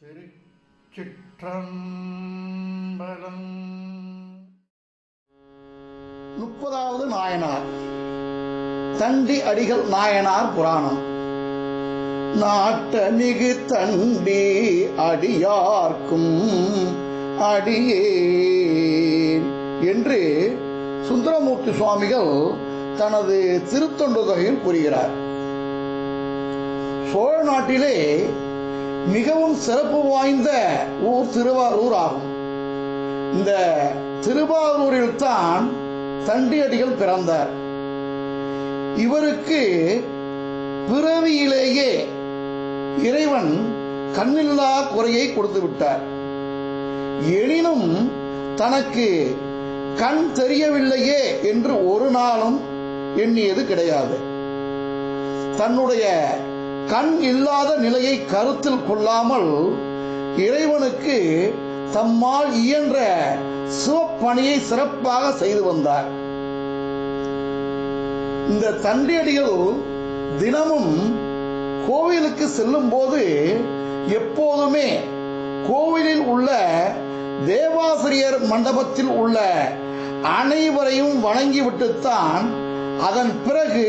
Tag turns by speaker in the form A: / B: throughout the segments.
A: திருச்சிற்றம்பலம்.
B: முப்பதாவது நாயனார். தண்டி அடிகள் நாயனார் புராணம். நாட்ட மிகு தண்டி அடியார்க்கும் அடியே என்று சுந்தரமூர்த்தி சுவாமிகள் தனது திருத்தொண்டு தொகையில் கூறுகிறார். சோழ நாட்டிலே மிகவும் சிறப்பு வாய்ந்த ஊர் திருவாரூர் ஆகும். இந்த திருவாரூரில் தான் தண்டியடிகள் பிறந்தார். இவருக்கு பிறவியிலேயே இறைவன் கண்ணில்லா குறையை கொடுத்து விட்டார். எனினும் தனக்கு கண் தெரியவில்லையே என்று ஒரு நாளும் எண்ணியது கிடையாது. தன்னுடைய கண் இல்லாத நிலையை கருத்தில் கொள்ளாமல் இறைவனுக்கு தம்மால் இயன்ற சிவப்பணியை சிறப்பாக செய்து வந்தார். இந்த தண்டியடிகள் தினமும் கோவிலுக்கு செல்லும் போது எப்போதுமே கோவிலில் உள்ள தேவாசிரியர் மண்டபத்தில் உள்ள அனைவரையும் வணங்கிவிட்டுத்தான் அதன் பிறகு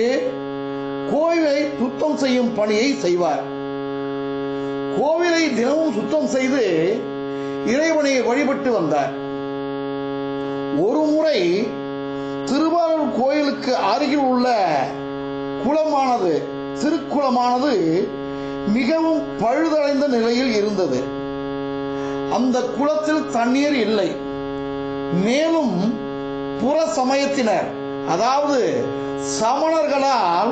B: சுத்தம் செய்யும் பணியை செய்வார். கோவிலை தினமும் சுத்தம் செய்து இறைவனை வழிபட்டு வந்தார். ஒரு முறை திருவாரூர் கோயிலுக்கு அருகில் உள்ள குளமானது திருக்குளமானது மிகவும் பழுதடைந்த நிலையில் இருந்தது. அந்த குளத்தில் தண்ணீர் இல்லை. மேலும் புற சமயத்தினர் அதாவது சமணர்களால்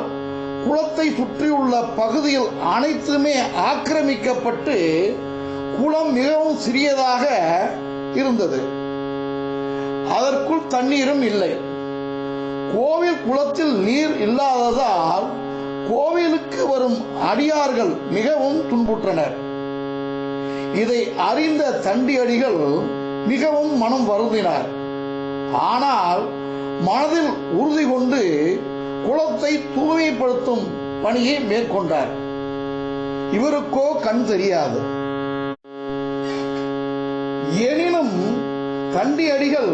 B: குளத்தை சுற்றியுள்ள பகுதியில் அனைத்துமே ஆக்கிரமிக்கப்பட்டு குளம் மிகவும் சிறியதாக இருந்தது. அதற்குள் தண்ணீரும் இல்லை. கோவில் குளத்தில் நீர் இல்லாததால் கோவிலுக்கு வரும் அடியார்கள் மிகவும் துன்புற்றனர். இதை அறிந்த தண்டியடிகள் மிகவும் மனம் வருந்தினார். ஆனால் மனதில் உறுதி கொண்டு குளத்தை தூய்மைப்படுத்தும் பணியை மேற்கொண்டார். இவருக்கோ கண் தெரியாது. எனினும் தண்டி அடிகள்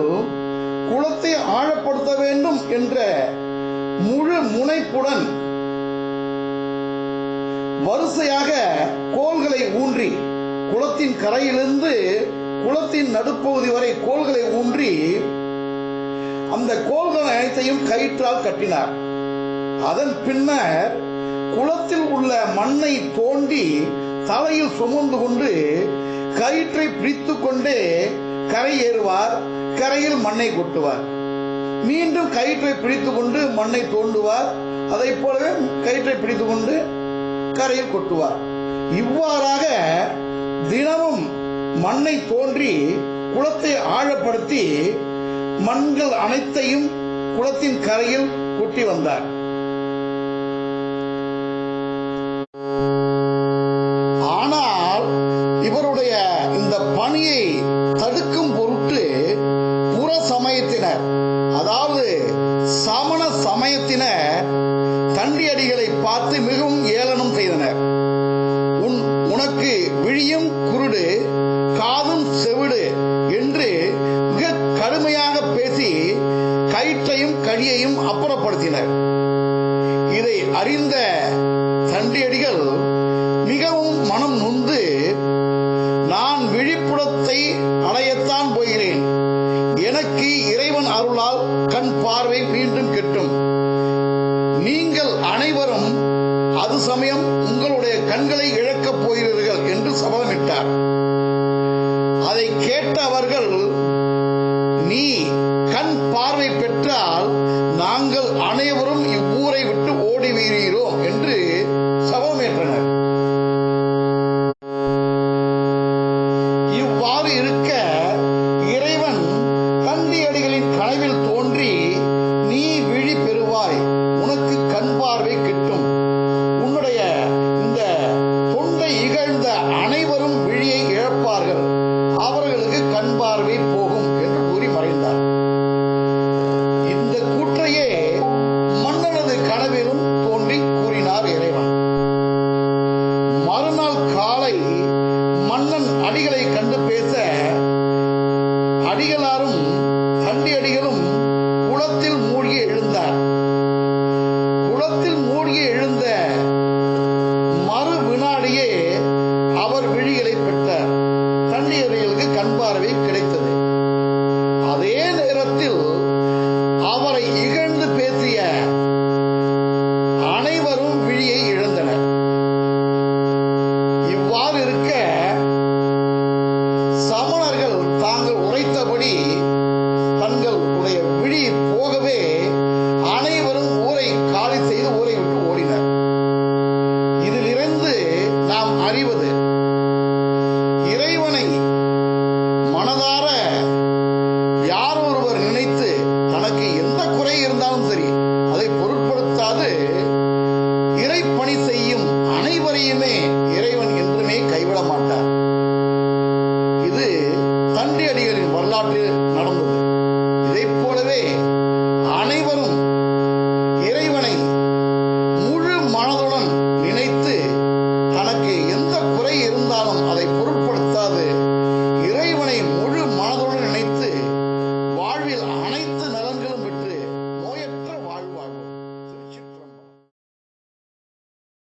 B: குளத்தை ஆழப்படுத்த வேண்டும் என்ற முழு முனைப்புடன் வரிசையாக கோல்களை ஊன்றி குளத்தின் கரையிலிருந்து குளத்தின் நடுப்பகுதி வரை கோல்களை ஊன்றி அந்த கோல்கள் அனைத்தையும் கயிற்றால் கட்டினார். அதன் பின்னர் குளத்தில் உள்ள மண்ணை தோண்டி தலையில் சுமந்து கொண்டு கயிற்றை பிடித்து கொண்டே கரை ஏறுவார். கரையில் மண்ணை கொட்டுவார். மீண்டும் கயிற்றை பிடித்து கொண்டு மண்ணை தோண்டுவார். அதை போலவே கயிற்றை பிடித்து கொண்டு கரையில் கொட்டுவார். இவ்வாறாக தினமும் மண்ணை தோன்றி குளத்தை ஆழப்படுத்தி மண்கள் அனைத்தையும் குளத்தின் கரையில் கொட்டி வந்தார். சமயத்தினர் அதாவது சமண சமயத்தினர் தண்டியடிகளை பார்த்து மிகவும் ஏளனம் செய்தனர். உன் உனக்கு விழியும் குருடு காதும் செவிடு என்று மிக கடுமையாக பேசி கயிற்றையும் கழியையும் அப்புறப்படுத்தினர். இதை அறிந்த தண்டியடிகள் மிகவும் மனம் நொந்து நான் விழிப்புணத்தை போகிறீர்கள் என்று